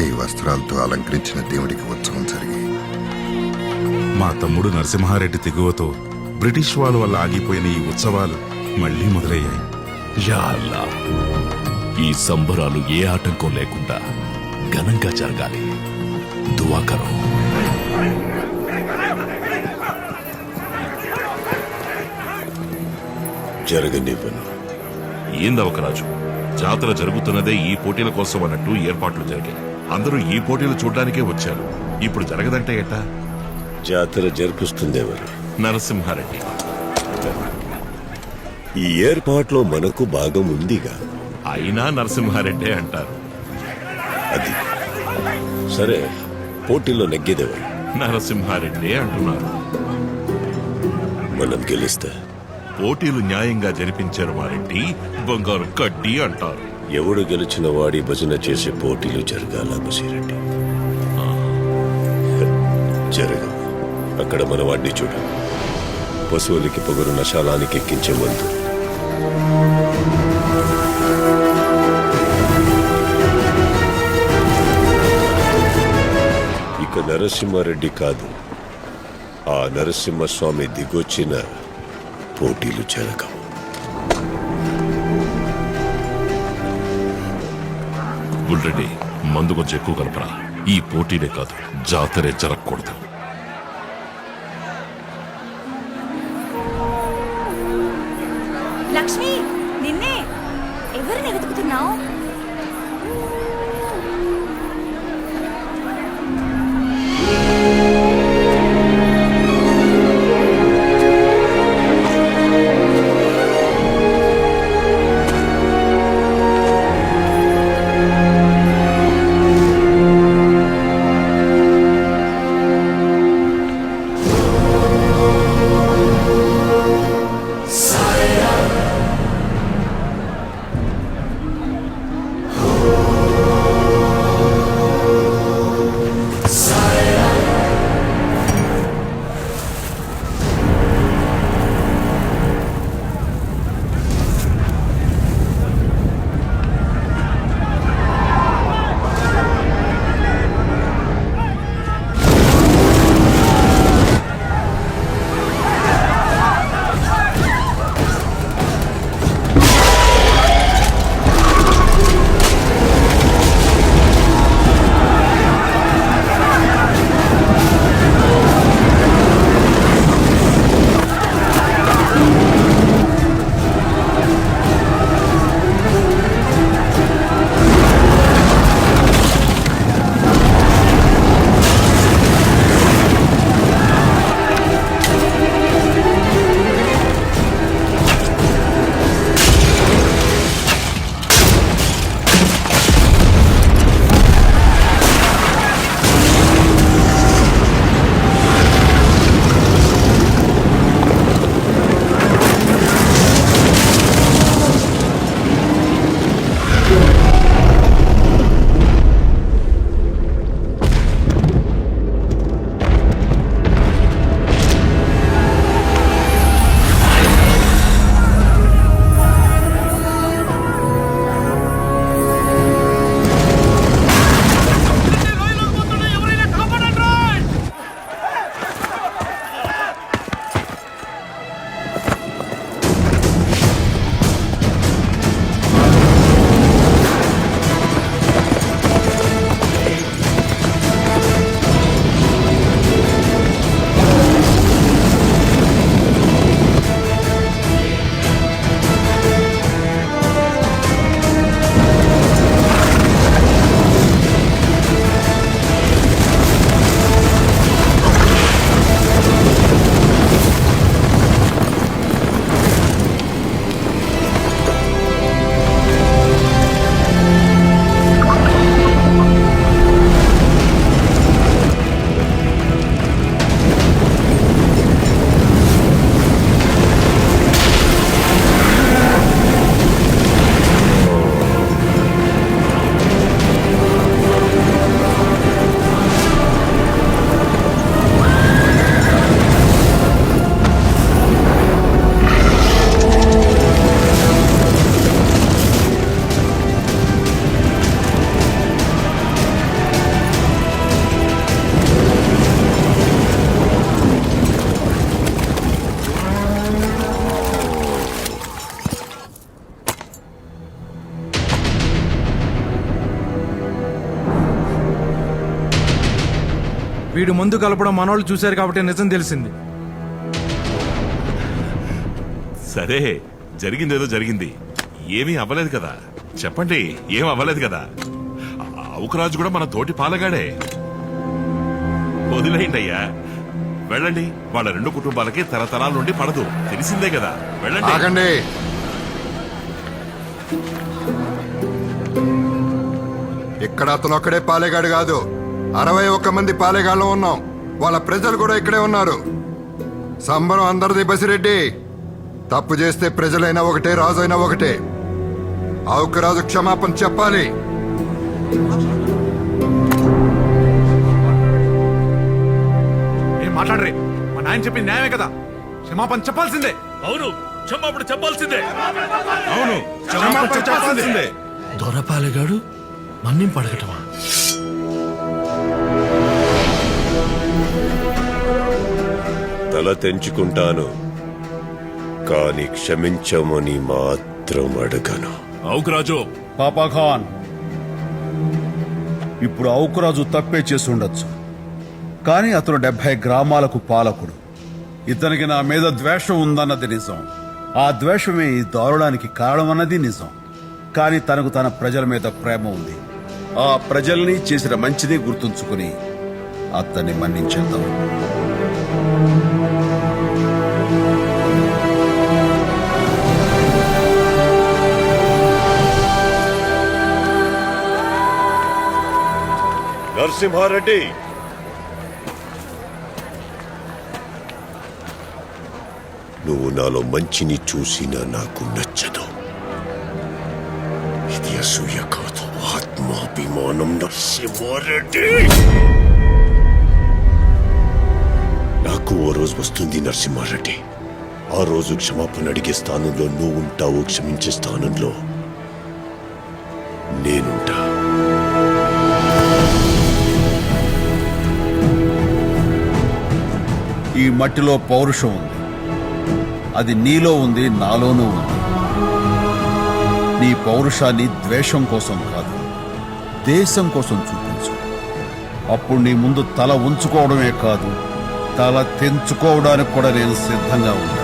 చేయి వస్త్రాలతో అలంకరించిన దేవుడికి ఉత్సవం జరిగి. మా తమ్ముడు నరసింహారెడ్డి తెగువతో బ్రిటిష్ వాళ్ళ వల్ల ఆగిపోయిన ఈ ఉత్సవాలు మళ్ళీ మొదలయ్యాయి. యా అల్లా ఈ సంబరాలు ఏ ఆటంకం లేకుండా ఘనంగా జరగాలి. దువా కరో జరగనివ్వను. ఏందవకరాజు? జాతర జరుగుతున్నదే ఈ పోటీల కోసం అన్నట్టు ఏర్పాట్లు జరిగాయి. అందరూ ఈ పోటీలు చూడ్డానికే వచ్చారు. ఇప్పుడు జరగదంటే ఎట్టా? జాతర జరిపిస్తుందెవరు నరసింహారెడ్డి. ఈ ఏర్పాట్లో మనకు భాగం ఉందిగా? అయినా నరసింహారెడ్డే అంటారు. అది. సరే పోటీలో నెగ్గేదెవరు నరసింహారెడ్డి అంటున్నారు. మనం గెలిస్తే. పోటీలు న్యాయంగా జరిపించారు వారింటి బంగారు కడ్డి అంటారు. ఎవడు గెలిచిన వాడి భజన చేసే పోటీలు జరగాల బసిరెడ్డి. జరగవు. అక్కడ మన వాడిని చూడు. పశువులకి పొగరు నశాలానికి ఎక్కించే మందు. ఇక నరసింహారెడ్డి కాదు. ఆ నరసింహస్వామి దిగొచ్చిన పోటీలు జరగవు. గుల్రెడ్డి మందు కొంచెం ఎక్కువ కలపరా. ఈ పోటీలే కాదు జాతరే జరగకూడదు. లక్ష్మి నిన్నే ఎవరిని వెతుకుతున్నావు? వీడు ముందు కలపడం మనోళ్ళు చూశారు కాబట్టి నిజం తెలిసింది. సరే జరిగిందేదో జరిగింది. ఏమీ అవ్వలేదు కదా. చెప్పండి ఏం అవ్వలేదు కదా. అవుకరాజు కూడా మన తోటి పాలగాడే. వదిలేయండి అయ్యా వెళ్ళండి వాళ్ళ రెండు కుటుంబాలకి తరతరాల నుండి పడదు. తెలిసిందే కదా. వెళ్ళండి. ఆగండి. ఇక్కడ అతను ఒక్కడే పాలేగాడు కాదు. అరవై ఒక్క మంది పాలేగాళ్ళు ఉన్నాం. వాళ్ళ ప్రజలు కూడా ఇక్కడే ఉన్నారు. సంబరం అందరిది బసిరెడ్డి. తప్పు చేస్తే ప్రజలైనా ఒకటే రాజు అయినా ఒకటే. ఆవుకు రాజు క్షమాపణ చెప్పాలి. ఏం మాట్లాడరే? మా నాయన చెప్పింది న్యాయమే కదా. క్షమాపణ చెప్పాల్సిందే. అవును క్షమాపణ చెప్పాల్సిందే. అవును క్షమాపణ చెప్పాల్సిందే. దొరపాలెగాడు మన్నింపు అడగటమా తల తెంచుకుంటాను కాని క్షమించమని మాత్రం అడగను. అవుకరాజు పాపాఖాన్! ఇప్పుడు ఔకురాజు తప్పే చేసి ఉండొచ్చు కానీ అతను డెబ్బై గ్రామాలకు పాలకుడు. ఇతనికి నా మీద ద్వేషం ఉందన్నది నిజం. ఆ ద్వేషమే ఈ దారుణానికి కారణమన్నది నిజం. కానీ తనకు తన ప్రజల మీద ప్రేమ ఉంది. ఆ ప్రజల్ని చేసిన మంచిదే గుర్తుంచుకుని అతన్ని మన్నించేద్దాం. నరసింహారెడ్డి నువ్వు నాలో మంచిని చూసినా నాకు నచ్చదు. ఇది అసూయ కాదు ఆత్మాభిమానం నరసింహారెడ్డి నాకు ఓ రోజు వస్తుంది నరసింహారెడ్డి. ఆ రోజు క్షమాపణ అడిగే స్థానంలో నువ్వు ఉంటావు క్షమించే స్థానంలో. ఈ మట్టిలో పౌరుషం ఉంది. అది నీలో ఉంది నాలోనూ ఉంది. నీ పౌరుషాన్ని ద్వేషం కోసం కాదు దేశం కోసం చూపించు. అప్పుడు నీ ముందు తల ఉంచుకోవడమే కాదు తల తెంచుకోవడానికి కూడా నేను సిద్ధంగా ఉంది